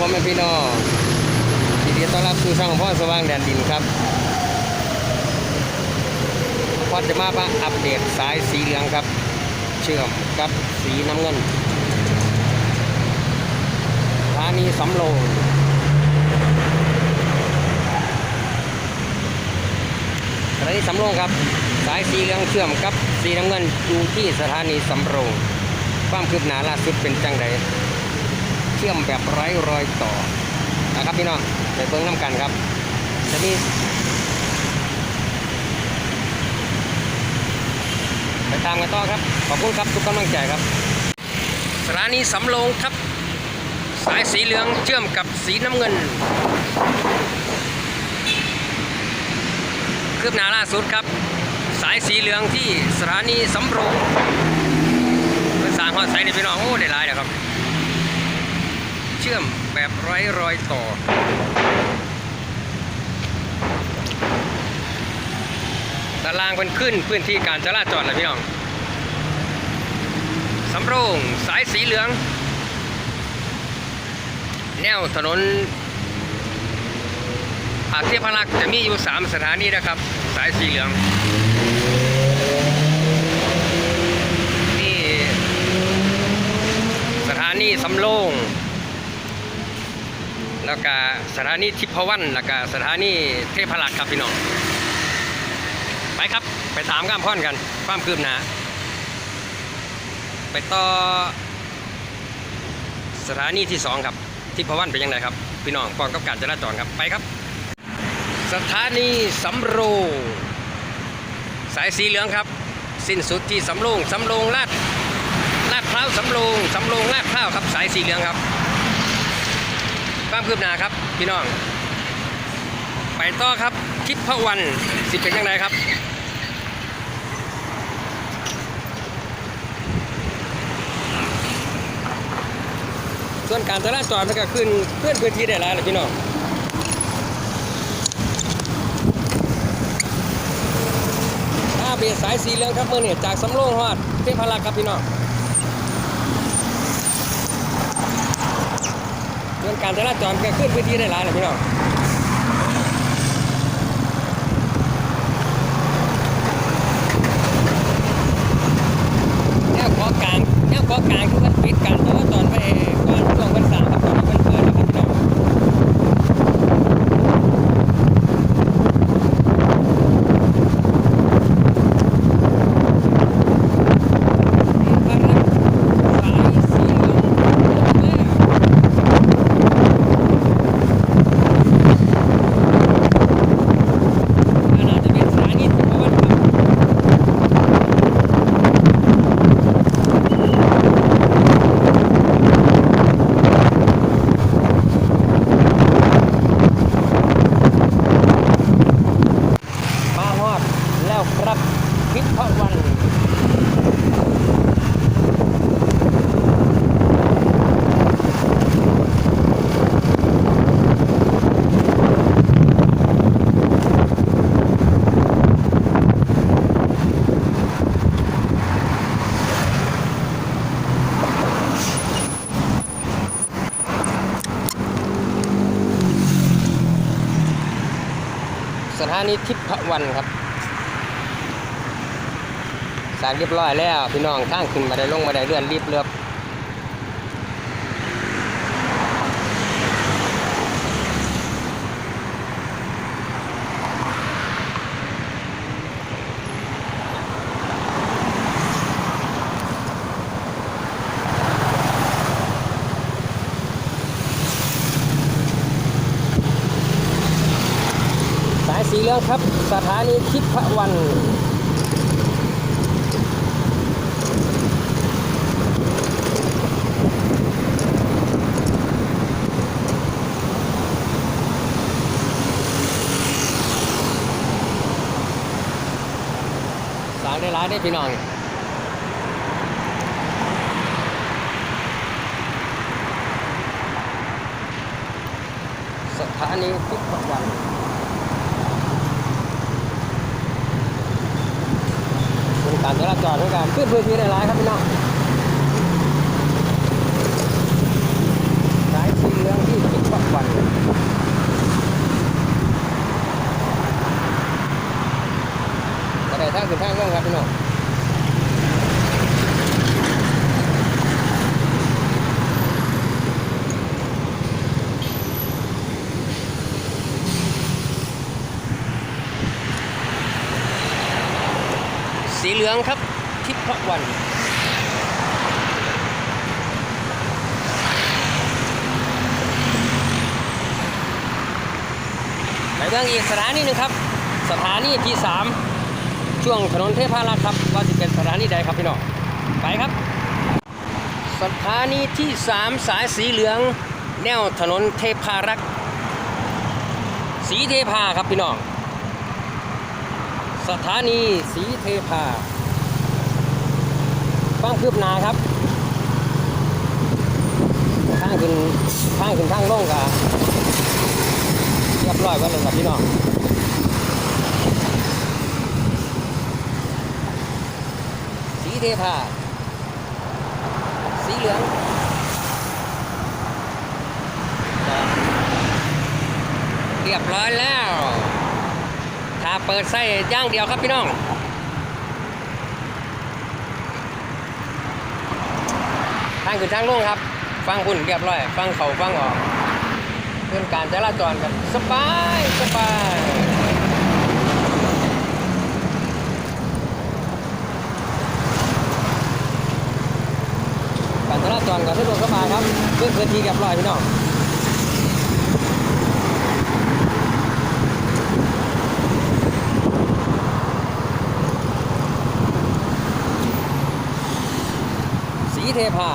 พ่อแม่พี่น้องยินดีต้อนรับสู่ช่องพ่อสว่างแดนดินครับพ่อจะมามาอัปเดตสายสีเหลืองครับ เชื่อมกับสีน้ำเงินร้านนี้สำโรงร้านนี้สำโรงครับ สายสีเหลืองเชื่อมกับสีน้ำเงินอยู่ที่สถานีสำโรงความคืบหน้าล่าสุดเป็นจังได เชื่อมแบบไร้รอยต่อนะครับพี่น้องไปเบิ้งน้ำกันครับ จะมีไปตามกันต่อครับ ขอบคุณครับทุกกำลังใจครับสถานีสำโรงครับ สายสีเหลืองเชื่อมกับสีน้ำเงิน คืบหน้าล่าสุดครับ สายสีเหลืองที่สถานีสำโรงเป็นสร้างหอดสายนี่พี่น้องโอ้ได้หลายนะครับ ชื่อมแบบไร้รอยต่อ ตารางเป็นขึ้นพื้นที่การจราจรเลยพี่น้อง สำโรงสายสีเหลือง แนวถนนอาเทียพรักษ์จะมีอยู่ 3 สถานีนะครับ สายสีเหลืองนี่สถานีสำโรง แล้วก็สถานีทิพวันแล้วก็สถานีเทพรักษ์ครับพี่น้องไปครับ ไปถามข้ามพ่อนกันความคืบหน้าไปต่อสถานีที่สองครับทิพวันเป็นยังไงครับ พี่น้องพร้อมกับการจราจรครับไปครับ สถานีสำโรงสายสีเหลืองครับ สิ้นสุดที่สำโรงสำโรงลาดลาดพร้าวสำโรงสำโรงลาดพร้าวครับสายสีเหลืองครับ ความคืบหน้าครับ พี่น้อง ไปต่อครับทิพวันสิเป็นยังไงครับส่วนการจราจรมันก็ขึ้นเพื่อนพื้นที่ได้หลายเลยพี่น้องถ้าเบสสายสีเหลืองครับเมื่อเนี่ยจากสำโรงฮอดเทพารักครับพี่น้อง เรื่องการจราจรก็ขึ้นพื้นที่ได้หลายเลยพี่น้องแนวเกาะกลางแนวเกาะกลางคือมันปิดการจราจรไปก่อนช่วงวันเสาร์ครับตอนนี้มันเปิดแล้วครับพี่น้องความรักสายสีเหลืองเลิศ อาจจะเป็นสถานีที่เพราะว่าครับมาฮอดแล้วครับพิพวัน สถา นีทิพวันครับสร้างเรียบร้อยแล้ว พี่น้องข้างขึ้นมาได้ลงมาได้เลื่อนรีบเรือ บสายสีเหลืองครับ สถานีทิพวัน สางได้ร้ายได้พี่น้องสถานีทิพวัน เป็น การจราจรด้วยการขึ้นพื้นที่ในร้ายครับพี่น้องสายสีเหลืองที่เขีเหลืองครับทิพวันไปเบื้องอีกสถานีหนึ่งครับ สถานีที่สามช่วงถนนเทพารักษ์ครับว่าจะเป็นสถานีใดครับพี่น้องไปครับ สถานีที่สามสายสีเหลือง แนวถนนเทพารักษ์สีเทพาครับพี่น้อง สถานีสีเทพาฟังคืบหนาครับทางขึ้นทางขึ้นทางลงกับเรียบร้อยไว้แล้วครับพี่น้องสีเทพาสีเหลืองเรียบร้อยแล้วาเปิดไส้ย่างเดียวครับพี่น้องทางขึ้นทางลงครับ ฟังคุณเรียบร้อย ฟังเขาฟังออกเรื่องการจราจรกันสบายสบายการจราจรกันสะดวกสบายครับเรื่องพื้นที่เรียบร้อยพี่น้อง สีเทพา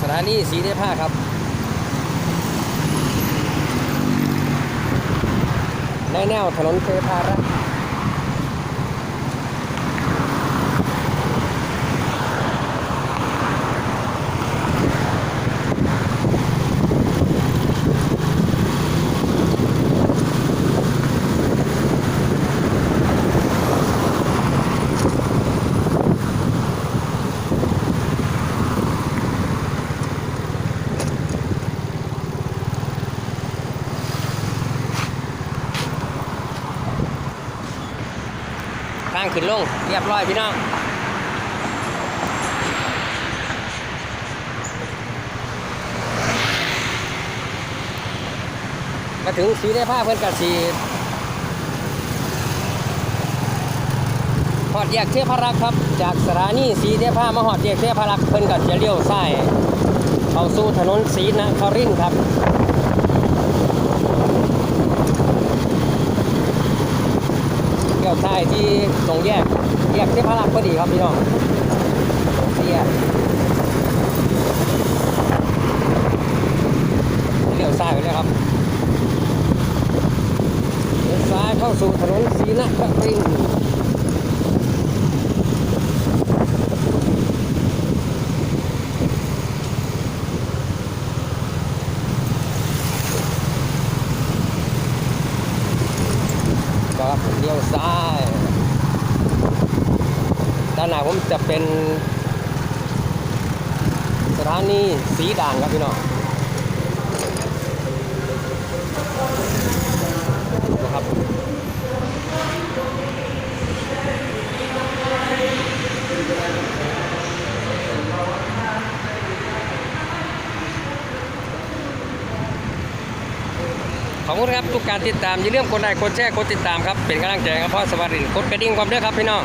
สถานีสีเทพาครับในแนวถนนเทพารัก ขึ้นลงเรียบร้อยพี่น้องมาถึงสีได้ผ้าเพื่อนกับสีหอดแยกเทพารักครับ จากสถานีสีเทพามาหอดแยกเทพารักเพื่อนกับจะเลี้ยวซ้ายเข้าสู่ถนนศรีนครินครับ เลี้ ยวซ้ายที่ตรงแยก แยกเทพารักษ์พอดีครับพี่น้องเสียเลี้ยวซ้ายไปเลยครับเลี้ยวซ้ายเข้าสู่ถนนศรีนครินทร์ครับเลี้ยวซ้าย ด้านาผมจะเป็น สถานีสีด่างครับพี่น้องดูครับขอบคุณครับทุกการติดตามอย่าลืมกดไลค์กดแชร์กดติดตามครับเป็นกำลังใจกับพ่อสวัสดิ์กดกระดิ่งความด้วยครับพี่น้อง